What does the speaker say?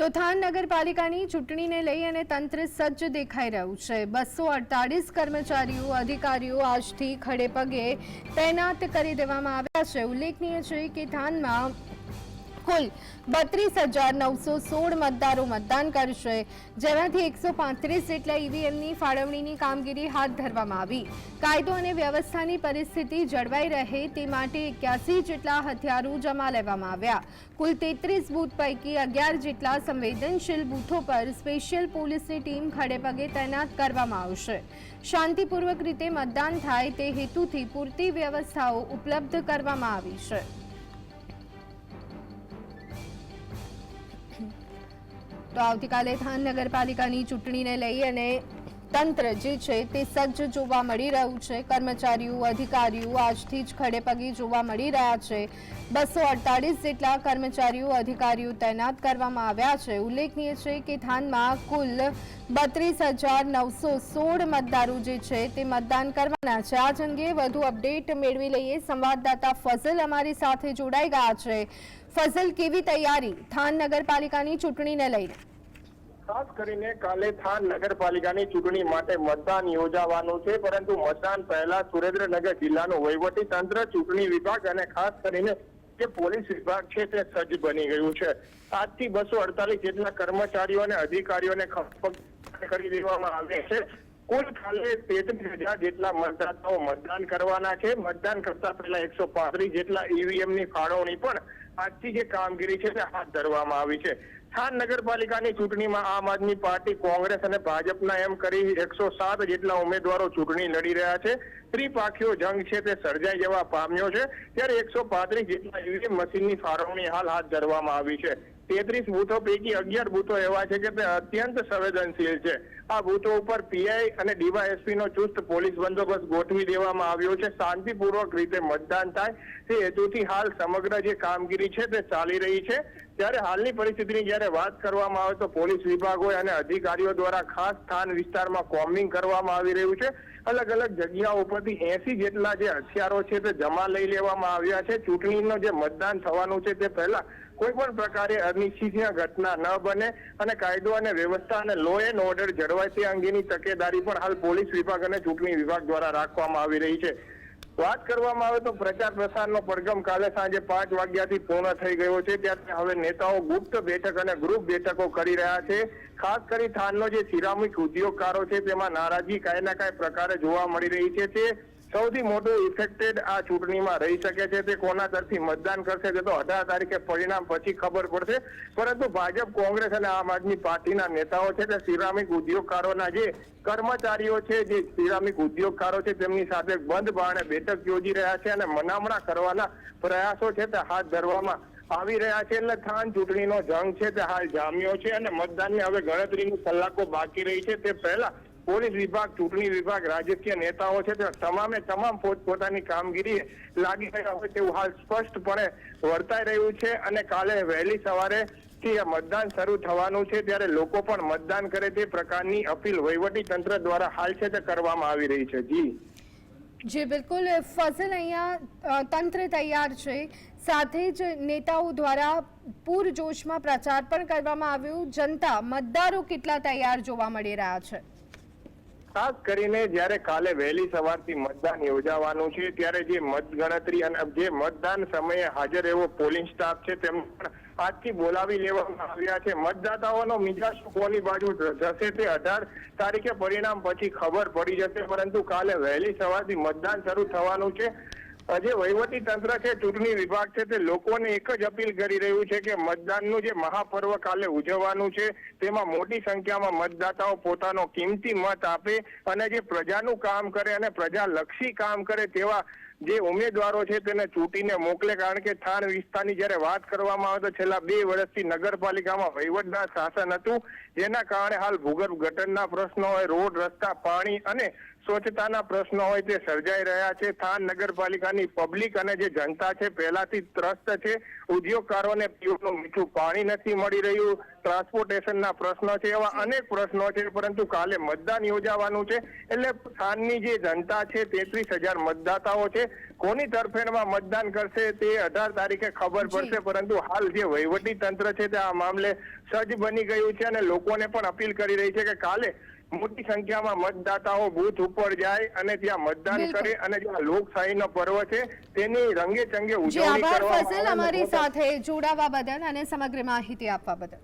તો થાન નગરપાલિકાની ચૂંટણીને લઈ અને તંત્ર સજ્જ દેખાઈ રહ્યું છે. બસો અડતાલીસ કર્મચારીઓ, અધિકારીઓ આજથી ખડે પગે તૈનાત કરી દેવામાં આવ્યા છે. ઉલ્લેખનીય છે કે થાનમાં કુલ બત્રીસ હજાર નવસો સોળ મતદારો મતદાન કરશે. જેમાંથી એકસો પાંત્રીસ જેટલા ઈવીએમની ફાળવણીની કામગીરી હાથ ધરવામાં આવી. કાયદો અને વ્યવસ્થાની પરિસ્થિતિ જળવાઈ રહે તે માટે એક્યાસી જેટલા હથિયારો જમા લેવામાં આવ્યા. કુલ તેત્રીસ બૂથ પૈકી અગિયાર જેટલા સંવેદનશીલ બૂથો પર સ્પેશિયલ પોલીસની ટીમ ખડેપગે તૈનાત કરવામાં આવશે. શાંતિપૂર્વક રીતે મતદાન થાય તે હેતુથી પૂરતી વ્યવસ્થાઓ ઉપલબ્ધ કરવામાં આવી છે. તો આવતીકાલે થાન નગરપાલિકાની ચૂંટણીને લઈ અને તંત્ર જે છે તે સજ્જ જોવા મળી રહ્યું છે. કર્મચારીઓ, અધિકારીઓ આજથી જ ખડે પગે જોવા મળી રહ્યા છે. બસો અડતાલીસ જેટલા કર્મચારીઓ, અધિકારીઓ તૈનાત કરવામાં આવ્યા છે. ઉલ્લેખનીય છે કે થાનમાં કુલ બત્રીસ હજાર નવસો સોળ મતદારો જે છે તે મતદાન કરવાના છે. આજ અંગે વધુ અપડેટ મેળવી લઈએ. સંવાદદાતા ફઝલ અમારી સાથે જોડાઈ ગયા છે. ફઝલ, કેવી તૈયારી થાન નગરપાલિકાની ચૂંટણીને લઈને? ખાસ કરીને કાલે થાન નગરપાલિકાની ચૂંટણી માટે મતદાન યોજાવાનું છે, પરંતુ મતદાન પહેલા સુરેન્દ્રનગર જિલ્લાનું વહીવટી તંત્ર, ચૂંટણી વિભાગ અને ખાસ કરીને જે પોલીસ વિભાગ છે તે સજ્જ બની ગયું છે. આજથી બસો અડતાલીસ જેટલા કર્મચારીઓ અને અધિકારીઓને કરી દેવામાં આવે છે. કુલ કાલે તેત્રીસ હજાર જેટલા મતદાતાઓ મતદાન કરવાના છે. મતદાન કરતા પહેલા એકસો પાંત્રીસ જેટલા ઈવીએમની ફાળવણી પણ આજથી જે કામગીરી છે તે હાથ ધરવામાં આવી છે. થાન નગરપાલિકાની ચૂંટણીમાં આમ આદમી પાર્ટી, કોંગ્રેસ અને ભાજપના એમ કરી એકસો સાત જેટલા ઉમેદવારો ચૂંટણી લડી રહ્યા છે. ત્રિપાખીઓ જંગ છે, તે સર્જાઈ જવા પામ્યો છે. ત્યારે એકસો પાંત્રીસ જેટલા ઈવીએમ મશીનની ફાળવણી હાલ હાથ ધરવામાં આવી છે. તેત્રીસ બૂથો પૈકી અગિયાર બૂથો એવા છે કે તે અત્યંત સંવેદનશીલ છે. આ બૂથો ઉપર પીઆઈ અને ડીવાયએસપી નો ચુસ્ત પોલીસ બંદોબસ્ત ગોઠવી દેવામાં આવ્યો છે. શાંતિપૂર્વક રીતે મતદાન થાય. તે હેતુથી હાલ સમગ્ર જે કામગીરી છે, તે ચાલી રહી છે. ત્યારે હાલની પરિસ્થિતિની જ્યારે વાત કરવામાં આવે તો પોલીસ વિભાગ અને અધિકારીઓ દ્વારા ખાસ સ્થાન વિસ્તારમાં કોમ્બિંગ કરવામાં આવી રહ્યું છે. અલગ અલગ જગ્યાઓ ઉપરથી એસી જેટલા જે હથિયારો છે તે જમા લઈ લેવામાં આવ્યા છે. ચૂંટણીનો જે મતદાન થવાનું છે તે પહેલા કોઈ પણ પ્રકારે અનિચ્છનીય ઘટના ન બને અને કાયદો અને વ્યવસ્થા અને લો એન્ડ ઓર્ડર જળવાય તે અંગેની તકેદારી પણ હાલ પોલીસ વિભાગ અને ચૂંટણી વિભાગ દ્વારા રાખવામાં આવી રહી છે. વાત કરવામાં આવે તો પ્રચાર પ્રસારનો પડઘમ કાલે સાંજે પાંચ વાગ્યાથી પૂર્ણ થઈ ગયો છે. ત્યારે હવે નેતાઓ ગુપ્ત બેઠક અને ગ્રુપ બેઠકો કરી રહ્યા છે. ખાસ કરી થાનનો જે સિરામિક ઉદ્યોગકારો છે, તેમાં નારાજગી કાંઈ ના કાંઈ પ્રકારે જોવા મળી રહી છે. તે સૌથી મોટો ઇફેક્ટેડ આ ચૂંટણીમાં રહી શકે છે તે કોના તરફથી મતદાન કરશે તે તો અઢાર તારીખે પરિણામ પછી ખબર પડશે. પરંતુ ભાજપ, કોંગ્રેસ અને આમ આદમી પાર્ટીના નેતાઓ છે તે સિરામિક ઉદ્યોગકારોના જે કર્મચારીઓ છે, જે સિરામિક ઉદ્યોગકારો છે તેમની સાથે બંધ બારણે બેઠક યોજી રહ્યા છે અને મનામણા કરવાના પ્રયાસો છે તે હાથ ધરવામાં આવી રહ્યા છે. એટલે થાન ચૂંટણીનો જંગ છે તે હાલ જામ્યો છે અને મતદાનની હવે ગણતરીની કલાકો બાકી રહી છે. તે પહેલા પોલીસ વિભાગ, ચૂંટણી વિભાગ, રાજકીય નેતાઓ છે તે તમામે તમામ પોતપોતાની કામગીરી લાગી રહ્યા હોય તેવું હાલ સ્પષ્ટપણે વર્તાઈ રહ્યું છે અને કાલે વહેલી સવારે થી મતદાન શરૂ થવાનું છે ત્યારે લોકો પણ મતદાન કરે તે પ્રકારની અપીલ વહીવટી તંત્ર દ્વારા હાલ છે તે કરવામાં આવી રહી છે. જી. જી, બિલકુલ. ફસલ અહીંયા તંત્ર તૈયાર છે. સાથે જ નેતાઓ દ્વારા પૂરજોશમાં પ્રચાર પણ કરવામાં આવ્યો. જનતા, મતદારો કેટલા તૈયાર જોવા મળી રહ્યા છે? ખાસ કરીને જ્યારે કાલે વહેલી સવારથી મતદાન યોજાવાનું છે, ત્યારે જે મતગણતરી અને જે મતદાન સમયે હાજર એવો પોલિંગ સ્ટાફ છે તેમ આજથી બોલાવી લેવામાં આવ્યા છે. મતદાતાઓનો મિજાજ કોની બાજુ જશે તે અઢાર તારીખે પરિણામ પછી ખબર પડી જશે, પરંતુ કાલે વહેલી સવારથી મતદાન શરૂ થવાનું છે. જે વહીવટી તંત્ર છે, ચૂંટણી વિભાગ છે, તે લોકોને એક જ અપીલ કરી રહ્યું છે કે મતદાનનું જે મહાપર્વ કાલે ઉજવવાનું છે, તેમાં મોટી સંખ્યામાં મતદાતાઓ પોતાનો કિંમતી મત આપે અને જે પ્રજાનું કામ કરે અને પ્રજાલક્ષી કામ કરે તેવા જે ઉમેદવારો છે, તેને ચૂંટીને મોકલે. કારણ કે થાન વિસ્તારની જ્યારે વાત કરવામાં આવે તો છેલ્લા બે વર્ષથી નગરપાલિકામાં વહીવટદાર શાસન હતું. જેના કારણે હાલ ભૂગર્ભ ગટરના પ્રશ્નો હોય, રોડ, રસ્તા, પાણી અને સ્વચ્છતાના પ્રશ્નો હોય તે સર્જાઈ રહ્યા છે. થાન નગરપાલિકાની પબ્લિક અને જે જનતા છે પહેલાથી ત્રસ્ત છે. ઉદ્યોગકારોને પીવાનું મીઠું પાણી નથી મળી રહ્યું. ટ્રાન્સપોર્ટેશનના પ્રશ્નો છે એવા અનેક પ્રશ્નો છે પરંતુ કાલે મતદાન યોજાવાનું છે. એટલે થાનની જે જનતા છે તેત્રીસ હજાર મતદાતાઓ છે. કોની તરફેણમાં મતદાન કરશે તે અઢાર તારીખે ખબર પડશે પરંતુ હાલ જે વહીવટી તંત્ર છે તે આ મામલે સજ્જ બની ગયું છે અને લોકોને પણ અપીલ કરી રહી છે કે કાલે મોટી સંખ્યામાં મતદાતાઓ બુથ ઉપર જાય અને ત્યાં મતદાન કરે અને જે લોકશાહીનો પર્વ છે તેની રંગે ચંગે ઉજવણી અને અમારી સાથે જોડાવા બદલ અને સમગ્ર માહિતી આપવા બદલ.